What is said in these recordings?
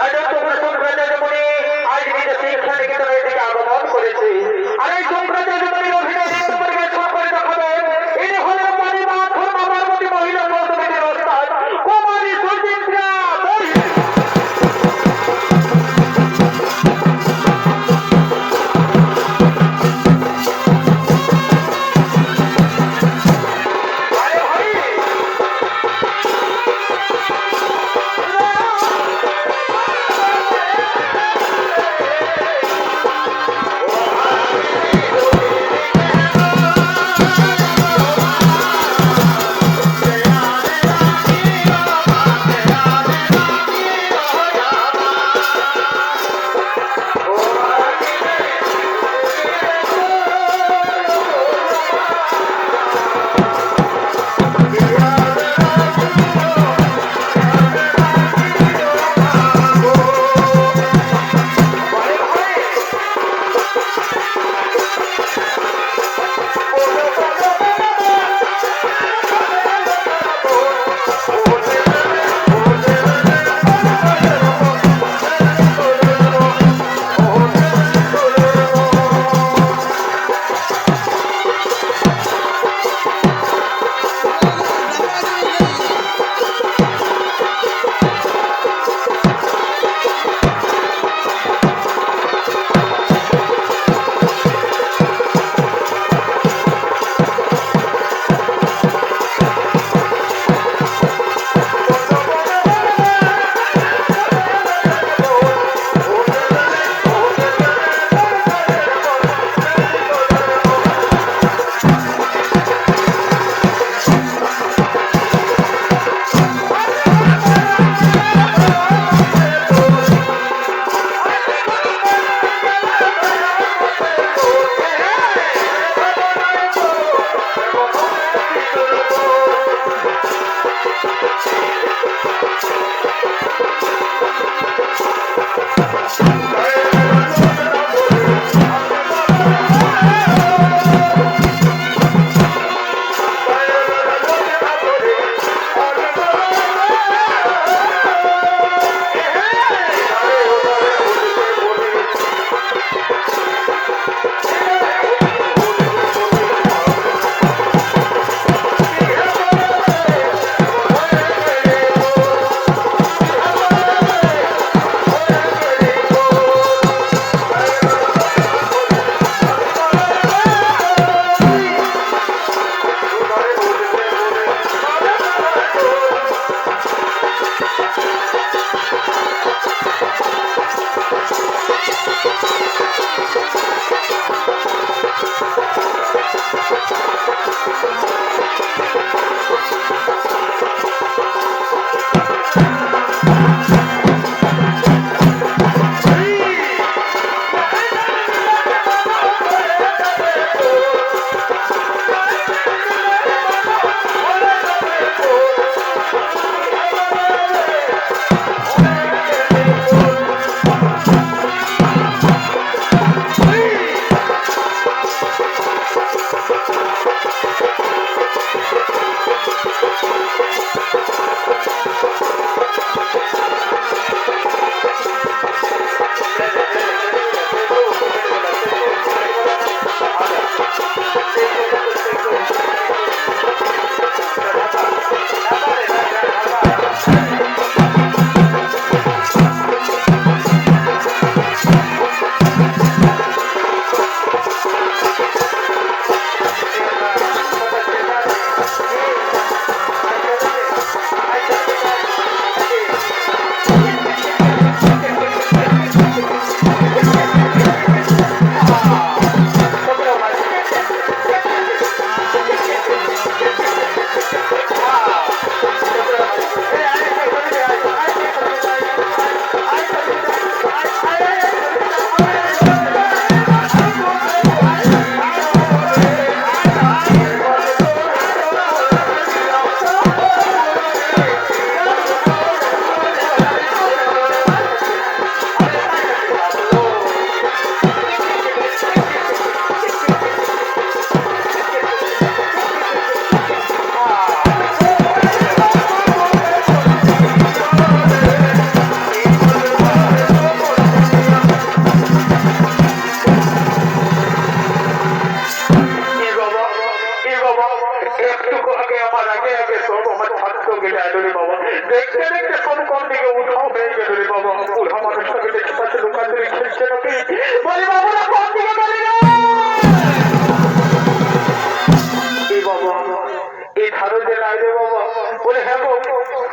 Agora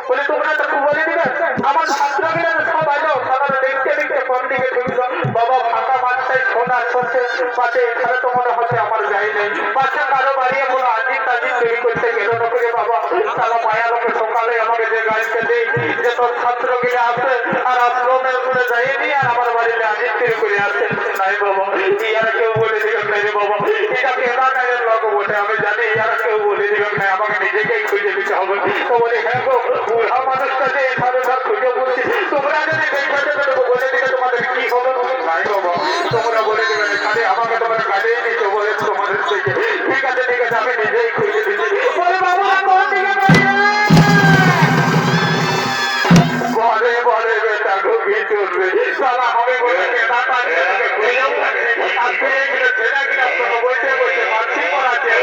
বলে তোমরা বলে আমার ছাত্রা মিলে সব আমার যাই নেই। পাশে না আর যাইনি আর আমার বাড়িতে আজি করে আসে নাই কেউ বলে নাই বাবা। এটা কেনা গায়ের লোক আমি জানি ইয়ারা কেউ বলে দিবেন নাই আমাকে নিজেকেই খুঁজে দিতে হবে। তো বলে হ্যাঁ গো তোমরা যদি বলে দিলে বলে দেবে খালি আমাকে তোমরা কাজেই দিচ্ছ বলে তোমাদের থেকে ঠিক আছে ঠিক আছে আমি নিজেই খুঁজে দিচ্ছি বলে বাবা কোন দিকে বলে বলে বেটা গভীর চলবে সালা হবে বলে কেনা পাচ্ছে আর ফিরে গেলে ছেলে কিনা তোকে বসে বসে মাছি পড়াচ্ছে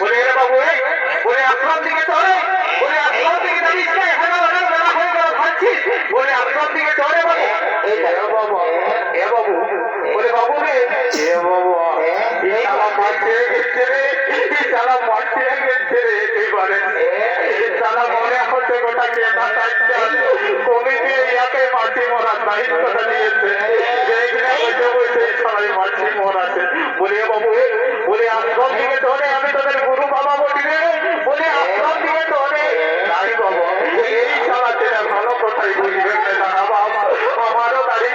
বলে রে বাবু এই, বলে আশ্রম দিকে চলে বলে আশ্রম দিকে যাবিস না এখানে অনেক বেলা হয়ে গেল ভাবছিস বলে আশ্রম দিকে এ বাবু এ বাবু। বলে বাবু রে এ বাবু এই শালা মারতে গেছে রে এই শালা গেছে রে এবারে। শালা মনে হচ্ছে গোটা কেনা কমিটি ইয়াকে মাটি মরার দায়িত্বটা নিয়েছে বসে বসে সবাই মাটি মরাছে। বলে বাবু বলে আশ্রম দিকে ধরে আমি তোদের গুরু বাবা বলি রে। বলে আশ্রম দিকে ধরে। নাই বাবা। এই শালা ছেলে ভালো কথাই বুঝবে বাবা আমারও দাড়ি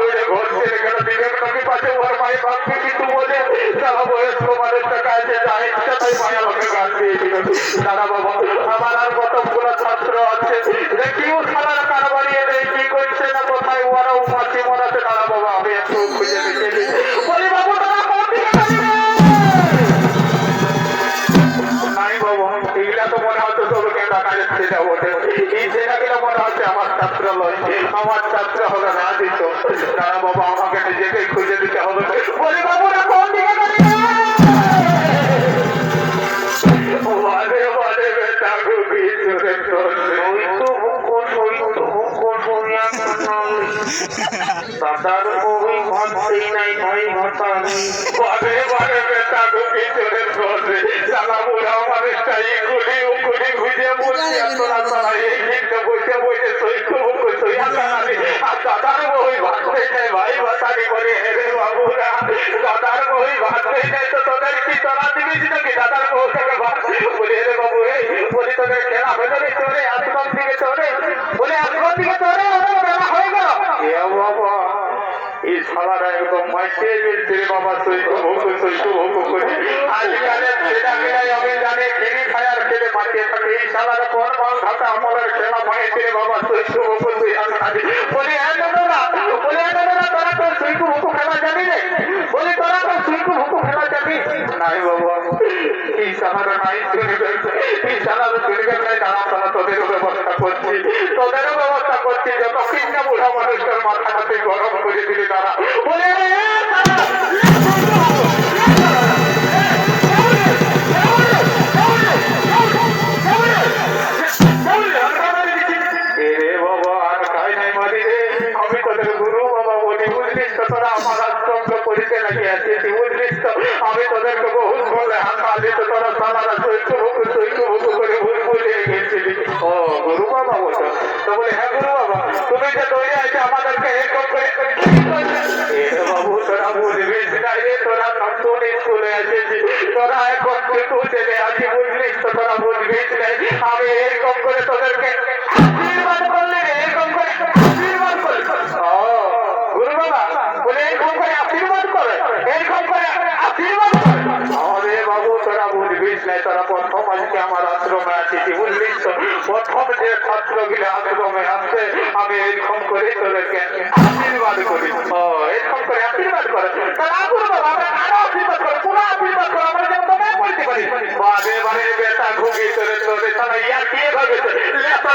হয়ে ঘর ছেড়ে গেল বিবেক পাশে ওর মায়ের বাপকে কাজের ছেলে এই ছেলেগুলো মনে হচ্ছে আমার ছাত্র লয়। আমার ছাত্র হবে না দিত তারা বাবা আমাকে নিজেকে খুঁজে দিতে হবে। বলি বাবু না কোন দিকে দাদার নাই ভাতা নেই। বারে বারে বেটা ঢুকি চলে চলে সালা বুড়া মানুষটা ইগুলি উগুলি খুঁজে বলছি আর তোরা তোরা এই দিকটা বসে বসে সই করব সই আসানি আর দাদার বই ভাবতেই নাই ভাই ভাতানি বলে হেরে বাবুরা। দাদার বই ভাবতেই নাই তো তোদের কি তোরা দিবি নাকি দাদার বউ থেকে ভাত। বলে হেরে বাবু এই বলি তোদের খেলা হলো রে চলে আশ্রম দিকে চলে শালারা এরকম মাইকে গেছে রে বাবা সৈক ভোগ সৈক ভোগ করে আজকালের ছেলে মেয়েরাই আমি জানি ফ্রি ফায়ার খেলে মাতিয়ে থাকে। এই শালারা পর পর খাতা আমাদের খেলা মাইছে রে বাবা সৈক ভোগ তুই বলে হ্যাঁ বলি হ্যাঁ তোরা তো সৈক ভোগ খেলা জানি রে? নাই বাবা এই শালারা নাই চলে গেছে এই শালারা চলে গেছে তারা তারা তোদেরও ব্যবস্থা করছি তোদেরও ব্যবস্থা করছি যত কৃষ্ণ বুড়া মানুষটার মাথা হাতে গরম করে দিলে তারা বলে "এ, তারা!" এ রে বাবা, আর খাই নাই আমি তোদের গুরু বাবা বলি বুঝলিস তো তোরা আমার আশ্রমকে করিতে নাকি আসিস বুঝলিস এখন তুই ছেলে আছি বুঝলিস তো তোরা বুঝবিস আমি এরকম করে তোদেরকে রাত কমে আসছে, আমি এরকম করে তোদেরকে আশীর্বাদ করি। এরকম করে আশীর্বাদ করে। তাহলে আসুন আমরা আরও আশীর্বাদ করো, পুরো আশীর্বাদ করো, আমরা যেন তোমায় করতে পারি বারে বারে বেটা, ঘুগি তোরে তোরে তারা ইয়ার কি ভাবে লেপা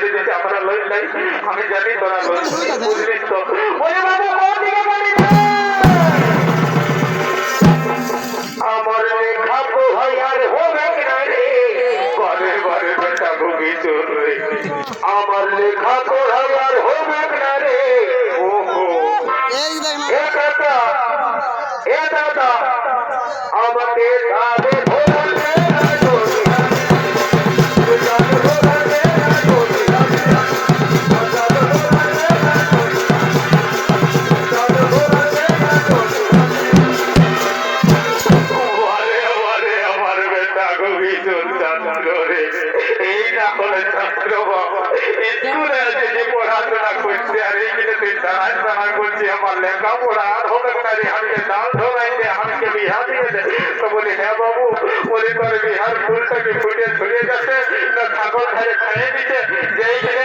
দাঁড়িয়ে দিতে আমরা লই নাই আমি জানি তোরা লই তো? বলে বাবু কোন দিকে গেলি আমার লেখা পোহাই আর হবে না রে। ঘরে ঘরে বেটা ভুগি চোর আমার লেখা পোহাই আর হবে না রে। ঠাকুর ধারে খাইয়ে দিচ্ছে যে